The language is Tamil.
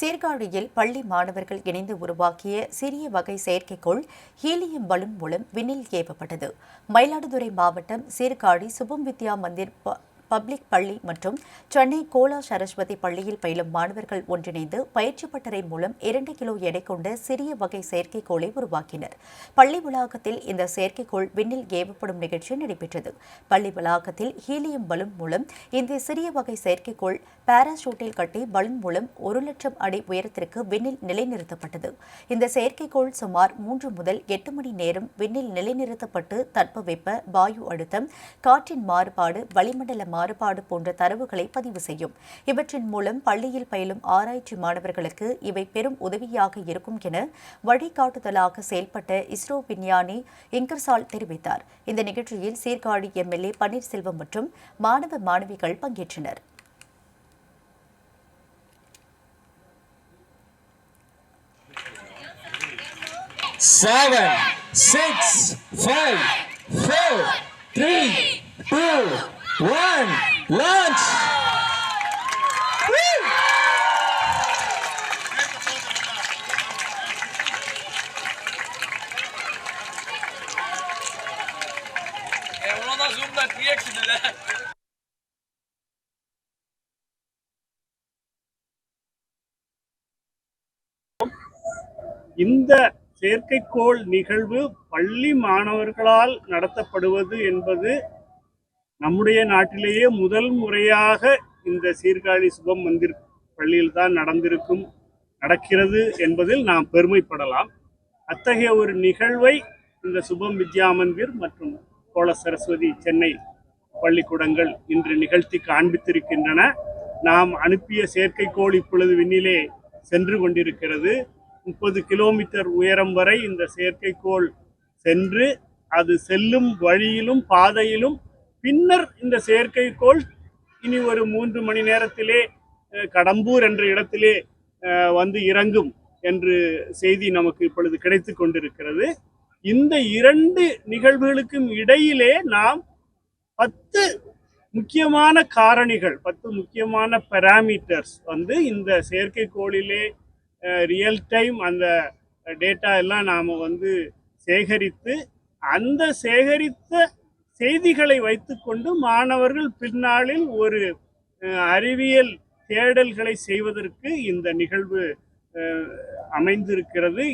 சீர்காழியில் பள்ளி மாணவர்கள் இணைந்து உருவாக்கிய சிறிய வகை செயற்கைக்கோள் ஹீலியம் பலூன் மூலம் விண்ணில் ஏவப்பட்டது. மயிலாடுதுறை மாவட்டம் சீர்காழி சுபம் வித்யா மந்திர் பப்ளிக் பள்ளி மற்றும் சென்னை கோலா சரஸ்வதி பள்ளியில் பயிலும் மாணவர்கள் ஒன்றிணைந்து பயிற்சி பட்டறை மூலம் இரண்டு கிலோ எடை கொண்ட சிறிய வகை செயற்கைக்கோளை உருவாக்கினர். பள்ளி வளாகத்தில் இந்த செயற்கைக்கோள் விண்ணில் ஏவப்படும் நிகழ்ச்சி நடைபெற்றது. பள்ளி வளாகத்தில் ஹீலியம் பலூன் மூலம் இந்த சிறிய வகை செயற்கைக்கோள் பாராசூட்டில் கட்டி பலூன் மூலம் ஒரு லட்சம் அடி உயரத்திற்கு விண்ணில் நிலைநிறுத்தப்பட்டது. இந்த செயற்கைக்கோள் சுமார் மூன்று முதல் எட்டு மணி நேரம் விண்ணில் நிலைநிறுத்தப்பட்டு தட்பவெப்ப வாயு அழுத்தம் காற்றின் மாறுபாடு வளிமண்டல மாறுபாடு போன்ற தரவுகளை பதிவு செய்யும். இவற்றின் மூலம் பள்ளியில் பயிலும் ஆராய்ச்சி மாணவர்களுக்கு இவை பெரும் உதவியாக இருக்கும் என வழிகாட்டுதலாக செயல்பட்ட இஸ்ரோ விஞ்ஞானி இங்கர்சால் தெரிவித்தார். இந்த நிகழ்ச்சியில் சீர்காழி எம்எல்ஏ பன்னீர்செல்வம் மற்றும் மாணவ மாணவிகள் பங்கேற்றனர். Seven, six, five, four, three, two, one, launch! Woo! இந்த செயற்கைக்கோள் நிகழ்வு பள்ளி மாணவர்களால் நடத்தப்படுவது என்பது நம்முடைய நாட்டிலேயே முதல் முறையாக இந்த சீர்காழி சுபம் மந்திர் பள்ளியில் தான் நடந்திருக்கும் நடக்கிறது என்பதில் நாம் பெருமைப்படலாம். அத்தகைய ஒரு நிகழ்வை இந்த சுபம் வித்யா மந்திர் மற்றும் கோல சரஸ்வதி சென்னை பள்ளிக்கூடங்கள் இன்று நிகழ்த்தி காண்பித்திருக்கின்றன. நாம் அனுப்பிய செயற்கைக்கோள் இப்பொழுது விண்ணிலே சென்று கொண்டிருக்கிறது. முப்பது கிலோமீட்டர் உயரம் வரை இந்த செயற்கைக்கோள் சென்று அது செல்லும் வழியிலும் பாதையிலும் பின்னர் இந்த செயற்கைக்கோள் இனி ஒரு மூன்று மணி நேரத்திலே கடம்பூர் என்ற இடத்திலே வந்து இறங்கும் என்று செய்தி நமக்கு இப்பொழுது கிடைத்து கொண்டிருக்கிறது. இந்த இரண்டு நிகழ்வுகளுக்கும் இடையிலே நாம் பத்து முக்கியமான காரணிகள் பத்து முக்கியமான பெராமீட்டர்ஸ் வந்து இந்த செயற்கைக்கோளிலே ரியல் டைம் அந்த டேட்டா எல்லாம் நாம் வந்து சேகரித்து அந்த சேகரித்த செய்திகளை வைத்துக்கொண்டு மாணவர்கள் பின்னாளில் ஒரு அறிவியல் தேடல்களை செய்வதற்கு இந்த நிகழ்வு அமைந்திருக்கிறது.